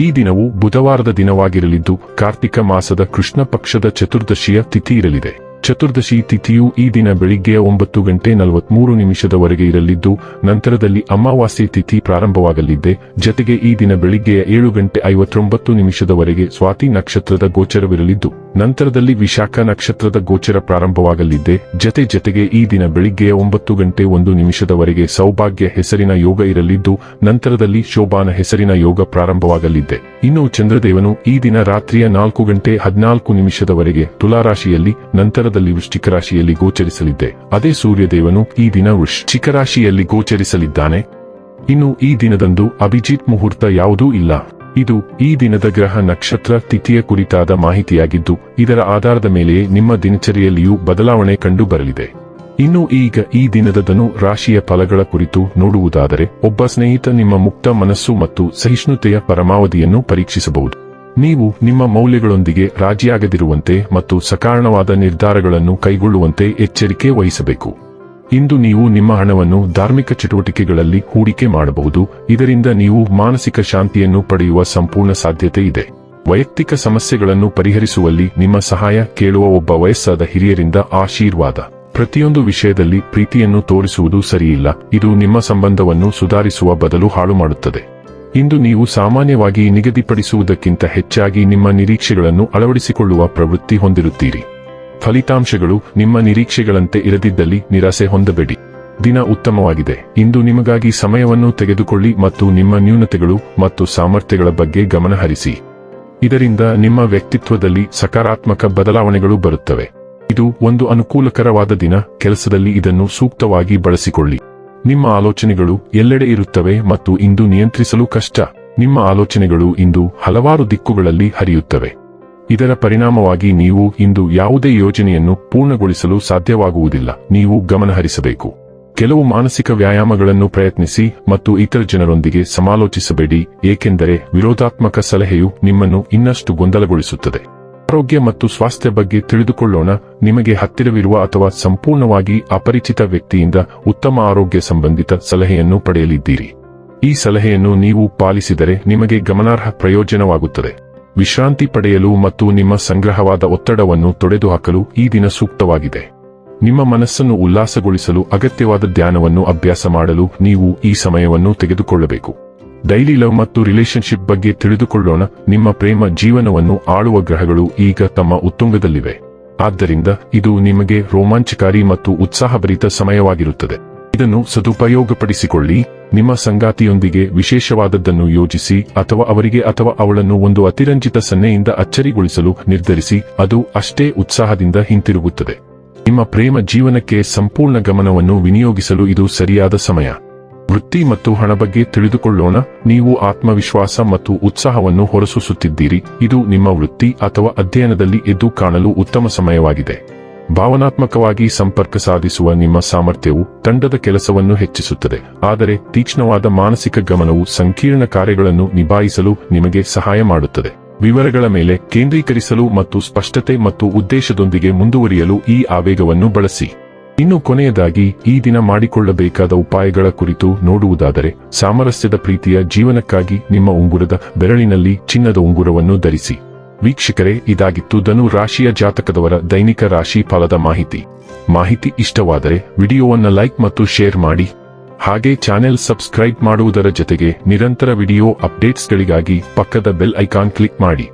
ಈ ದಿನವು ಬುಧವಾರದ ದಿನವಾಗಿರಲಿದ್ದು ಕಾರ್ತಿಕ ಮಾಸದ ಕೃಷ್ಣ ಪಕ್ಷದ ಚತುರ್ದಶಿಯ ತಿಥಿ ಇರಲಿದೆ. ಚತುರ್ದಶಿ ತಿಥಿಯು ಈ ದಿನ ಬೆಳಿಗ್ಗೆ ಒಂಬತ್ತು ಗಂಟೆ ನಲವತ್ಮೂರು ನಿಮಿಷದವರೆಗೆ ಇರಲಿದ್ದು, ನಂತರದಲ್ಲಿ ಅಮಾವಾಸ್ಯೆ ತಿಥಿ ಪ್ರಾರಂಭವಾಗಲಿದೆ. ಜತೆಗೆ ಈ ದಿನ ಬೆಳಿಗ್ಗೆಯ ಏಳು ಗಂಟೆ ಐವತ್ತೊಂಬತ್ತು ನಿಮಿಷದವರೆಗೆ ಸ್ವಾತಿ ನಕ್ಷತ್ರದ ಗೋಚರವಿರಲಿದ್ದು, ನಂತರದಲ್ಲಿ ವಿಶಾಖ ನಕ್ಷತ್ರದ ಗೋಚರ ಪ್ರಾರಂಭವಾಗಲಿದೆ. ಜತೆ ಜತೆಗೆ ಈ ದಿನ ಬೆಳಿಗ್ಗೆಯ ಒಂಬತ್ತು ಗಂಟೆ ಒಂದು ನಿಮಿಷದವರೆಗೆ ಸೌಭಾಗ್ಯ ಹೆಸರಿನ ಯೋಗ ಇರಲಿದ್ದು, ನಂತರದಲ್ಲಿ ಶೋಭಾನ ಹೆಸರಿನ ಯೋಗ ಪ್ರಾರಂಭವಾಗಲಿದ್ದೆ ಇನ್ನು ಚಂದ್ರದೇವನು ಈ ದಿನ ರಾತ್ರಿಯ ನಾಲ್ಕು ಗಂಟೆ ಹದಿನಾಲ್ಕು ನಿಮಿಷದವರೆಗೆ ತುಲಾರಾಶಿಯಲ್ಲಿ, ನಂತರದಲ್ಲಿ ವೃಶ್ಚಿಕ ರಾಶಿಯಲ್ಲಿ ಗೋಚರಿಸಲಿದ್ದೆ. ಅದೇ ಸೂರ್ಯದೇವನು ಈ ದಿನ ವೃಶ್ಚಿಕ ರಾಶಿಯಲ್ಲಿ ಗೋಚರಿಸಲಿದ್ದಾನೆ. ಇನ್ನು ಈ ದಿನದಂದು ಅಭಿಜಿತ್ ಮುಹೂರ್ತ ಯಾವುದೂ ಇಲ್ಲ. ಇದು ಈ ದಿನದ ಗ್ರಹ ನಕ್ಷತ್ರ ತಿಥಿಯ ಕುರಿತಾದ ಮಾಹಿತಿಯಾಗಿದ್ದು, ಇದರ ಆಧಾರದ ಮೇಲೆಯೇ ನಿಮ್ಮ ದಿನಚರಿಯಲ್ಲಿಯೂ ಬದಲಾವಣೆ ಕಂಡು ಬರಲಿದೆ. ಇನ್ನು ಈಗ ಈ ದಿನದ ಧನು ರಾಶಿಯ ಫಲಗಳ ಕುರಿತು ನೋಡುವುದಾದರೆ, ಒಬ್ಬ ಸ್ನೇಹಿತ ನಿಮ್ಮ ಮುಕ್ತ ಮನಸ್ಸು ಮತ್ತು ಸಹಿಷ್ಣುತೆಯ ಪರಮಾವಧಿಯನ್ನು ಪರೀಕ್ಷಿಸಬಹುದು. ನೀವು ನಿಮ್ಮ ಮೌಲ್ಯಗಳೊಂದಿಗೆ ರಾಜಿಯಾಗದಿರುವಂತೆ ಮತ್ತು ಸಕಾರಣವಾದ ನಿರ್ಧಾರಗಳನ್ನು ಕೈಗೊಳ್ಳುವಂತೆ ಎಚ್ಚರಿಕೆ ವಹಿಸಬೇಕು. ಇಂದು ನೀವು ನಿಮ್ಮ ಹಣವನ್ನು ಧಾರ್ಮಿಕ ಚಟುವಟಿಕೆಗಳಲ್ಲಿ ಹೂಡಿಕೆ ಮಾಡಬಹುದು, ಇದರಿಂದ ನೀವು ಮಾನಸಿಕ ಶಾಂತಿಯನ್ನು ಪಡೆಯುವ ಸಂಪೂರ್ಣ ಸಾಧ್ಯತೆ ಇದೆ. ವೈಯಕ್ತಿಕ ಸಮಸ್ಯೆಗಳನ್ನು ಪರಿಹರಿಸುವಲ್ಲಿ ನಿಮ್ಮ ಸಹಾಯ ಕೇಳುವ ಒಬ್ಬ ವಯಸ್ಸಾದ ಹಿರಿಯರಿಂದ ಆಶೀರ್ವಾದ. ಪ್ರತಿಯೊಂದು ವಿಷಯದಲ್ಲಿ ಪ್ರೀತಿಯನ್ನು ತೋರಿಸುವುದು ಸರಿಯಿಲ್ಲ. ಇದು ನಿಮ್ಮ ಸಂಬಂಧವನ್ನು ಸುಧಾರಿಸುವ ಬದಲು ಹಾಳು ಮಾಡುತ್ತದೆ. ಇಂದು ನೀವು ಸಾಮಾನ್ಯವಾಗಿ ನಿಗದಿಪಡಿಸುವುದಕ್ಕಿಂತ ಹೆಚ್ಚಾಗಿ ನಿಮ್ಮ ನಿರೀಕ್ಷೆಗಳನ್ನು ಅಳವಡಿಸಿಕೊಳ್ಳುವ ಪ್ರವೃತ್ತಿ ಹೊಂದಿರುತ್ತೀರಿ. ಫಲಿತಾಂಶಗಳು ನಿಮ್ಮ ನಿರೀಕ್ಷೆಗಳಂತೆ ಇರದಿದ್ದಲ್ಲಿ ನಿರಾಸೆ ಹೊಂದಬೇಡಿ. ದಿನ ಉತ್ತಮವಾಗಿದೆ. ಇಂದು ನಿಮಗಾಗಿ ಸಮಯವನ್ನು ತೆಗೆದುಕೊಳ್ಳಿ ಮತ್ತು ನಿಮ್ಮ ನ್ಯೂನತೆಗಳು ಮತ್ತು ಸಾಮರ್ಥ್ಯಗಳ ಬಗ್ಗೆ ಗಮನಹರಿಸಿ. ಇದರಿಂದ ನಿಮ್ಮ ವ್ಯಕ್ತಿತ್ವದಲ್ಲಿ ಸಕಾರಾತ್ಮಕ ಬದಲಾವಣೆಗಳು ಬರುತ್ತವೆ. ಇದು ಒಂದು ಅನುಕೂಲಕರವಾದ ದಿನ, ಕೆಲಸದಲ್ಲಿ ಇದನ್ನು ಸೂಕ್ತವಾಗಿ ಬಳಸಿಕೊಳ್ಳಿ. ನಿಮ್ಮ ಆಲೋಚನೆಗಳು ಎಲ್ಲೆಡೆ ಇರುತ್ತವೆ ಮತ್ತು ಇಂದು ನಿಯಂತ್ರಿಸಲು ಕಷ್ಟ. ನಿಮ್ಮ ಆಲೋಚನೆಗಳು ಇಂದು ಹಲವಾರು ದಿಕ್ಕುಗಳಲ್ಲಿ ಹರಿಯುತ್ತವೆ. ಇದರ ಪರಿಣಾಮವಾಗಿ ನೀವು ಇಂದು ಯಾವುದೇ ಯೋಜನೆಯನ್ನು ಪೂರ್ಣಗೊಳಿಸಲು ಸಾಧ್ಯವಾಗುವುದಿಲ್ಲ. ನೀವು ಗಮನಹರಿಸಬೇಕು ಕೆಲವು ಮಾನಸಿಕ ವ್ಯಾಯಾಮಗಳನ್ನು ಪ್ರಯತ್ನಿಸಿ ಮತ್ತು ಇತರ ಜನರೊಂದಿಗೆ ಸಮಾಲೋಚಿಸಬೇಡಿ, ಏಕೆಂದರೆ ವಿರೋಧಾತ್ಮಕ ಸಲಹೆಯು ನಿಮ್ಮನ್ನು ಇನ್ನಷ್ಟು ಗೊಂದಲಗೊಳಿಸುತ್ತದೆ. ಆರೋಗ್ಯ ಮತ್ತು ಸ್ವಾಸ್ಥ್ಯ ಬಗ್ಗೆ ತಿಳಿದುಕೊಳ್ಳೋಣ. ನಿಮಗೆ ಹತ್ತಿರವಿರುವ ಅಥವಾ ಸಂಪೂರ್ಣವಾಗಿ ಅಪರಿಚಿತ ವ್ಯಕ್ತಿಯಿಂದ ಉತ್ತಮ ಆರೋಗ್ಯ ಸಂಬಂಧಿತ ಸಲಹೆಯನ್ನು ಪಡೆಯಲಿದ್ದೀರಿ. ಈ ಸಲಹೆಯನ್ನು ನೀವು ಪಾಲಿಸಿದರೆ ನಿಮಗೆ ಗಮನಾರ್ಹ ಪ್ರಯೋಜನವಾಗುತ್ತದೆ. ವಿಶ್ರಾಂತಿ ಪಡೆಯಲು ಮತ್ತು ನಿಮ್ಮ ಸಂಗ್ರಹವಾದ ಒತ್ತಡವನ್ನು ತೊಡೆದುಹಾಕಲು ಈ ದಿನ ಸೂಕ್ತವಾಗಿದೆ. ನಿಮ್ಮ ಮನಸ್ಸನ್ನು ಉಲ್ಲಾಸಗೊಳಿಸಲು ಅಗತ್ಯವಾದ ಧ್ಯಾನವನ್ನು ಅಭ್ಯಾಸ ಮಾಡಲು ನೀವು ಈ ಸಮಯವನ್ನು ತೆಗೆದುಕೊಳ್ಳಬೇಕು. ಡೈಲಿ ಲವ್ ಮತ್ತು ರಿಲೇಶನ್ಶಿಪ್ ಬಗ್ಗೆ ತಿಳಿದುಕೊಳ್ಳೋಣ. ನಿಮ್ಮ ಪ್ರೇಮ ಜೀವನವನ್ನು ಆಳುವ ಗ್ರಹಗಳು ಈಗ ತಮ್ಮ ಉತ್ತುಂಗದಲ್ಲಿವೆ. ಆದ್ದರಿಂದ ಇದು ನಿಮಗೆ ರೋಮಾಂಚಕಾರಿ ಮತ್ತು ಉತ್ಸಾಹಭರಿತ ಸಮಯವಾಗಿರುತ್ತದೆ. ಇದನ್ನು ಸದುಪಯೋಗಪಡಿಸಿಕೊಳ್ಳಿ. ನಿಮ್ಮ ಸಂಗಾತಿಯೊಂದಿಗೆ ವಿಶೇಷವಾದದ್ದನ್ನು ಯೋಜಿಸಿ ಅಥವಾ ಅವರಿಗೆ ಅಥವಾ ಅವಳನ್ನು ಒಂದು ಅತಿರಂಜಿತ ಸನ್ನೆಯಿಂದ ಅಚ್ಚರಿಗೊಳಿಸಲು ನಿರ್ಧರಿಸಿ, ಅದು ಅಷ್ಟೇ ಉತ್ಸಾಹದಿಂದ ಹಿಂತಿರುಗುತ್ತದೆ. ನಿಮ್ಮ ಪ್ರೇಮ ಜೀವನಕ್ಕೆ ಸಂಪೂರ್ಣ ಗಮನವನ್ನು ವಿನಿಯೋಗಿಸಲು ಇದು ಸರಿಯಾದ ಸಮಯ. ವೃತ್ತಿ ಮತ್ತು ಹಣ ಬಗ್ಗೆ ತಿಳಿದುಕೊಳ್ಳೋಣ. ನೀವು ಆತ್ಮವಿಶ್ವಾಸ ಮತ್ತು ಉತ್ಸಾಹವನ್ನು ಹೊರಸೂಸುತ್ತಿದ್ದೀರಿ. ಇದು ನಿಮ್ಮ ವೃತ್ತಿ ಅಥವಾ ಅಧ್ಯಯನದಲ್ಲಿ ಎದ್ದು ಕಾಣಲು ಉತ್ತಮ ಸಮಯವಾಗಿದೆ. ಭಾವನಾತ್ಮಕವಾಗಿ ಸಂಪರ್ಕ ಸಾಧಿಸುವ ನಿಮ್ಮ ಸಾಮರ್ಥ್ಯವು ತಂಡದ ಕೆಲಸವನ್ನು ಹೆಚ್ಚಿಸುತ್ತದೆ. ಆದರೆ ತೀಕ್ಷ್ಣವಾದ ಮಾನಸಿಕ ಗಮನವು ಸಂಕೀರ್ಣ ಕಾರ್ಯಗಳನ್ನು ನಿಭಾಯಿಸಲು ನಿಮಗೆ ಸಹಾಯ ಮಾಡುತ್ತದೆ. ವಿವರಗಳ ಮೇಲೆ ಕೇಂದ್ರೀಕರಿಸಲು ಮತ್ತು ಸ್ಪಷ್ಟತೆ ಮತ್ತು ಉದ್ದೇಶದೊಂದಿಗೆ ಮುಂದುವರಿಯಲು ಈ ಆವೇಗವನ್ನು ಬಳಸಿ. ಇನ್ನು ಕೊನೆಯದಾಗಿ, ಈ ದಿನ ಮಾಡಿಕೊಳ್ಳಬೇಕಾದ ಉಪಾಯಗಳ ಕುರಿತು ನೋಡುವುದಾದರೆ, ಸಾಮರಸ್ಯದ ಪ್ರೀತಿಯ ಜೀವನಕ್ಕಾಗಿ ನಿಮ್ಮ ಉಂಗುರದ ಬೆರಳಿನಲ್ಲಿ ಚಿನ್ನದ ಉಂಗುರವನ್ನು ಧರಿಸಿ. ವೀಕ್ಷಕರೇ, ಇದಾಗಿತ್ತು ಧನು ರಾಶಿಯ ಜಾತಕದವರ ದೈನಿಕ ರಾಶಿ ಫಲದ ಮಾಹಿತಿ. ಮಾಹಿತಿ ಇಷ್ಟವಾದರೆ, ವಿಡಿಯೋವನ್ನು ಲೈಕ್ ಮತ್ತು ಶೇರ್ ಮಾಡಿ. ಹಾಗೆ ಚಾನೆಲ್ ಸಬ್ಸ್ಕ್ರೈಬ್ ಮಾಡುವುದರ ಜೊತೆಗೆ ನಿರಂತರ ವಿಡಿಯೋ ಅಪ್ಡೇಟ್ಸ್ಗಳಿಗಾಗಿ ಪಕ್ಕದ ಬೆಲ್ ಐಕಾನ್ ಕ್ಲಿಕ್ ಮಾಡಿ.